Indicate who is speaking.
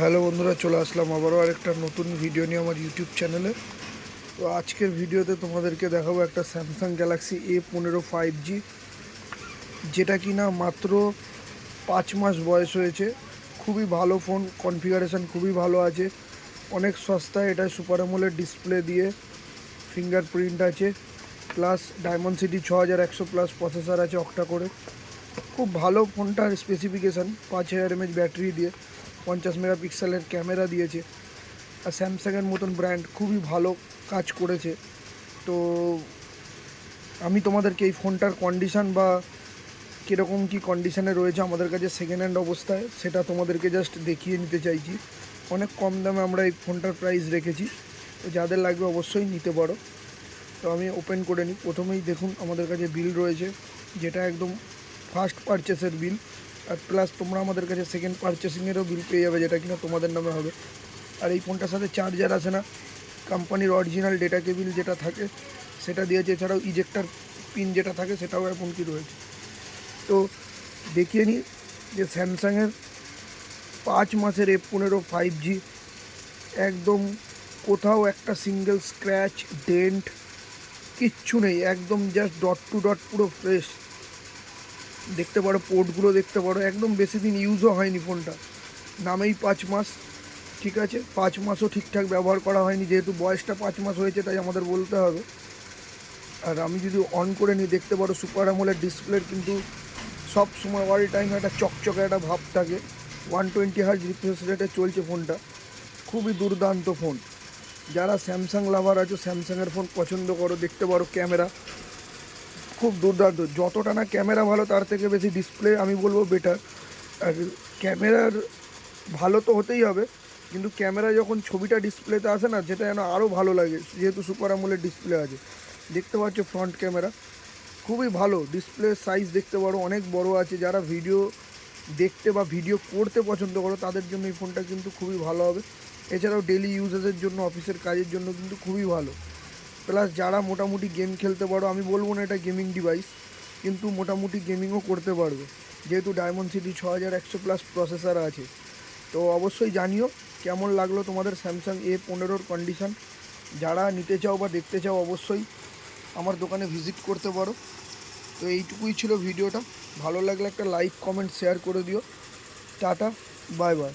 Speaker 1: Hello বন্ধুরা, চলে আসলাম আবারও আরেকটা নতুন ভিডিও নিয়ে আমার ইউটিউব চ্যানেলে তো আজকের ভিডিওতে তোমাদেরকে দেখাবো একটা স্যামসাং গ্যালাক্সি এ পনেরো ফাইভ জি যেটা কি না মাত্র পাঁচ মাস বয়স হয়েছে। খুবই ভালো ফোন কনফিগারেশান খুবই ভালো আছে। অনেক সস্তায় এটা সুপার আমলের ডিসপ্লে দিয়ে ফিঙ্গারপ্রিন্ট আছে। প্লাস ডায়মন্ড সিটি ছ হাজার একশো প্লাস প্রসেসার আছে অক্টা করে খুব ভালো ফোনটার স্পেসিফিকেশান পাঁচ হাজার এমএচ ব্যাটারি দিয়ে। পঞ্চাশ মেগাপিক্সেলের ক্যামেরা দিয়েছে। আর স্যামসাংয়ের মতন ব্র্যান্ড খুবই ভালো কাজ করেছে। তো আমি তোমাদেরকে এই ফোনটার কন্ডিশান বা কীরকম কী কন্ডিশানে রয়েছে আমাদের কাছে সেকেন্ড হ্যান্ড অবস্থায়, সেটা তোমাদেরকে জাস্ট দেখিয়ে নিতে চাইছি। অনেক কম দামে আমরা এই ফোনটার প্রাইস রেখেছি। তো যাদের লাগবে অবশ্যই নিতে পারো। তো আমি ওপেন করে নিই। প্রথমেই দেখুন আমাদের কাছে বিল রয়েছে, যেটা একদম ফার্স্ট পারচেসের বিল আর প্লাস তোমরা আমাদের কাছে সেকেন্ড পারচেসিংয়েরও বিল পেয়ে যাবে, যেটা কিনা তোমাদের নামে হবে। আর এই ফোনটার সাথে চার্জার আসে না। কোম্পানির অরিজিনাল ডেটা কেবিল যেটা থাকে, সেটা দিয়েছে। এছাড়াও ইজেক্টার পিন যেটা থাকে, সেটাও এখন কি রয়েছে। তো দেখিয়ে নিই যে স্যামসাংয়ের পাঁচ মাসের এফ পনেরো ফাইভ জি একদম কোথাও একটা সিঙ্গেল স্ক্র্যাচ ডেন্ট কিচ্ছু নেই। একদম জাস্ট ডট টু ডট পুরো ফ্রেশ দেখতে পারো পোর্টগুলো দেখতে পারো, একদম বেশি দিন ইউজও হয়নি ফোনটা নামেই পাঁচ মাস, ঠিক আছে? পাঁচ মাসও ঠিকঠাক ব্যবহার করা হয়নি, যেহেতু বয়সটা পাঁচ মাস হয়েছে, তাই আমাদের বলতে হবে। আর আমি যদি অন করে নিই, দেখতে পারো সুপার আমলের ডিসপ্লের কিন্তু সব সময় অল টাইম একটা চকচকে একটা ভাব থাকে। ওয়ান টোয়েন্টি হার্জ রিফ্রেশ রেটে চলছে ফোনটা খুবই দুর্দান্ত ফোন যারা স্যামসাং লাভার আছো স্যামসাংয়ের ফোন পছন্দ করো, দেখতে পারো ক্যামেরা খুব দুর্দান্ত। যতটা না ক্যামেরা ভালো, তার থেকে বেশি ডিসপ্লে আমি বলব বেটার আর ক্যামেরার ভালো তো হতেই হবে, কিন্তু ক্যামেরা যখন ছবিটা ডিসপ্লেতে আসে না, যেটা যেন আরও ভালো লাগে, যেহেতু সুপার আমলের ডিসপ্লে আছে। দেখতে পাচ্ছ ফ্রন্ট ক্যামেরা। খুবই ভালো ডিসপ্লে সাইজ দেখতে পারো, অনেক বড় আছে। যারা ভিডিও দেখতে বা ভিডিও করতে পছন্দ করো, তাদের জন্য এই ফোনটা কিন্তু খুবই ভালো হবে। এছাড়াও ডেলি ইউজেসের জন্য অফিসের কাজের জন্য কিন্তু খুবই ভালো। প্লাস যারা মোটামুটি গেম খেলতে পারো, আমি বলব না এটা গেমিং ডিভাইস কিন্তু মোটামুটি গেমিংও করতে পারবে। যেহেতু ডায়মন্ড সিটি ছ হাজার একশো প্লাস প্রসেসার আছে। তো অবশ্যই জানিও কেমন লাগল তোমাদের স্যামসাং এ পনেরোর কন্ডিশন যারা নিতে চাও বা দেখতে চাও অবশ্যই আমার দোকানে ভিজিট করতে পারো। তো এইটুকুই ছিল ভিডিওটা ভালো লাগলে একটা লাইক কমেন্ট শেয়ার করে দিও। Tata bye bye